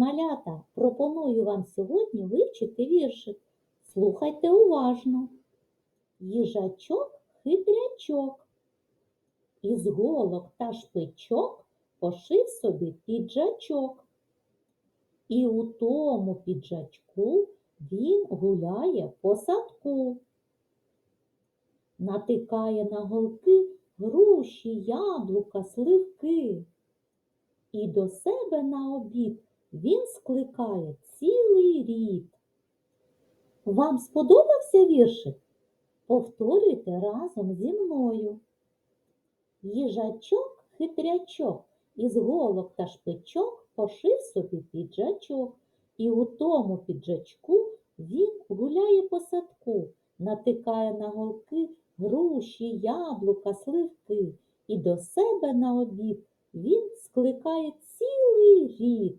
Малята! Пропоную вам сьогодні вивчити віршик. Слухайте уважно. Їжачок хитрячок. Із голок та шпичок пошив собі піджачок. І у тому піджачку він гуляє по садку. Натикає на голки груші, яблука, сливки. І до себе на обід він скликає цілий рід. Вам сподобався віршик? Повторюйте разом зі мною. Їжачок хитрячок із голок та шпичок пошив собі піджачок, і у тому піджачку він гуляє по садку, натикає на голки груші, яблука, сливки, і до себе на обід він скликає цілий рід.